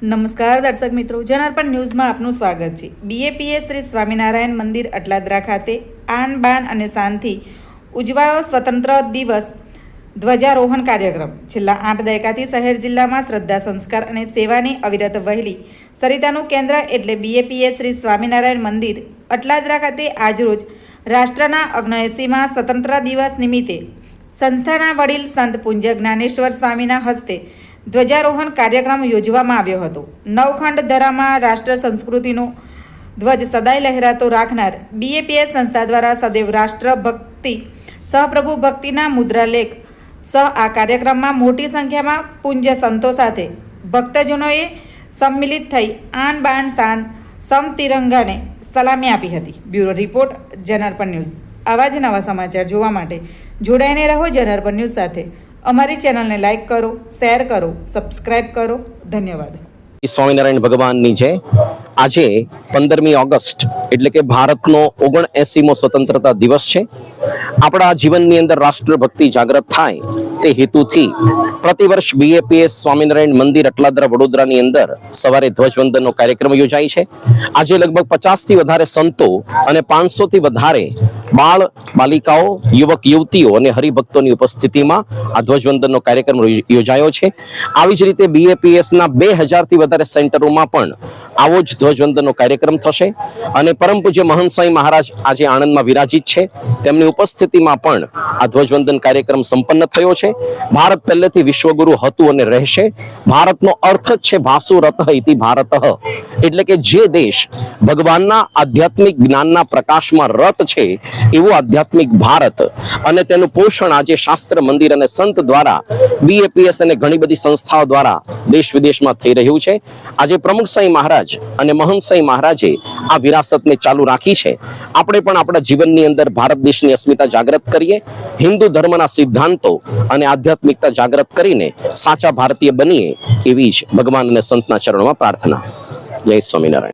નમસ્કાર દર્શક મિત્રો, જનાર્પણ ન્યૂઝમાં આપનું સ્વાગત છે. બીએપીએ શ્રી સ્વામિનારાયણ મંદિર અટલાદરા ખાતે આન બાન અને શાંતિ ઉજવાયો સ્વતંત્ર દિવસ ધ્વજારોહણ કાર્યક્રમ. છેલ્લા આઠ દાયકાથી શહેર જિલ્લામાં શ્રદ્ધા, સંસ્કાર અને સેવાની અવિરત વહેલી સરિતાનું કેન્દ્ર એટલે બીએપીએ શ્રી સ્વામિનારાયણ મંદિર અટલાદરા ખાતે આજરોજ રાષ્ટ્રના અગ્નએસીમાં સ્વતંત્ર દિવસ નિમિત્તે સંસ્થાના વડીલ સંત પૂજ્ય જ્ઞાનેશ્વર સ્વામીના હસ્તે ધ્વજારોહણ કાર્યક્રમ યોજવામાં આવ્યો હતો. નવખંડ ધરામાં રાષ્ટ્ર સંસ્કૃતિનો ધ્વજ સદાય લહેરાતો રાખનાર બીએપીએસ સંસ્થા દ્વારા સદૈવ રાષ્ટ્ર ભક્તિ, સહપ્રભુ ભક્તિના મુદ્રાલેખ, સહ આ કાર્યક્રમમાં મોટી સંખ્યામાં પૂજ્ય સંતો સાથે ભક્તજનોએ સંમિલિત થઈ આન બાન શાન સમ તિરંગાને સલામી આપી હતી. Bureau report, Janarpan news. આવા જ નવા સમાચાર જોવા માટે જોડાઈને રહો જનાર્પણ ન્યૂઝ સાથે. અમારી ચેનલને લાઈક કરો, શેર કરો સબસ્ક્રાઈબ કરો. ધન્યવાદ. સ્વામિનારાયણ ભગવાનની છે. આજે પંદરમી ઓગસ્ટ એટલે કે ભારતનો ઓગણ એસીમો સ્વતંત્રતા દિવસ છે. આપણા જીવનની અંદર રાષ્ટ્રભક્તિ જાગૃત થાય તે હેતુથી પ્રતિવર્ષ બીએપીએસ સ્વામિનારાયણ મંદિર અટલાદરા વડોદરાની અંદર સવારે ધ્વજવંદનનો કાર્યક્રમ યોજાય છે. આજે લગભગ પચાસથી વધારે સંતો અને પાંચસોથી વધારે બાળ, બાલિકાઓ, યુવક, યુવતીઓ અને હરિભક્તોની ઉપસ્થિતિમાં આ ધ્વજવંદનનો કાર્યક્રમ યોજાયો છે. આવી જ રીતે બીએપીએસના બે હજારથી વધારે સેન્ટરોમાં પણ આવો જ ધ્વજવંદનનો કાર્યક્રમ થશે અને પરમ પૂજ્ય મહંત સ્વામી મહારાજ આજે આણંદમાં વિરાજિત છે. તેમની ઉપસ્થિતિમાં પણ આ ધ્વજવંદન કાર્યક્રમ સંપન્ન થયો છે. ભારત પહેલેથી વિશ્વગુરુ હતું અને રહેશે. ભારતનો અર્થ જ છે ભાસુરત ઇતિ ભારત એટલે કે જે દેશ ભગવાનના આધ્યાત્મિક જ્ઞાનના પ્રકાશમાં રત છે, એવું આધ્યાત્મિક ભારત અને તેનું પોષણ આજે શાસ્ત્ર, મંદિર અને સંત દ્વારા બીએપીએસ અને ઘણી બધી સંસ્થાઓ દ્વારા દેશ વિદેશમાં થઈ રહ્યું છે. આજે પ્રમુખ સાંઈ મહારાજ અને મહંત સાંઈ મહારાજે આ વિરાસતને ચાલુ રાખી છે. આપણે પણ આપણા જીવનની અંદર ભારત દેશની અસ્મિતા જાગૃત કરીએ, હિન્દુ ધર્મના સિદ્ધાંતો અને આધ્યાત્મિકતા જાગૃત કરીને સાચા ભારતીય બનીએ એવી જ ભગવાન અને સંતના ચરણોમાં પ્રાર્થના. જય સ્વામિનારાયણ.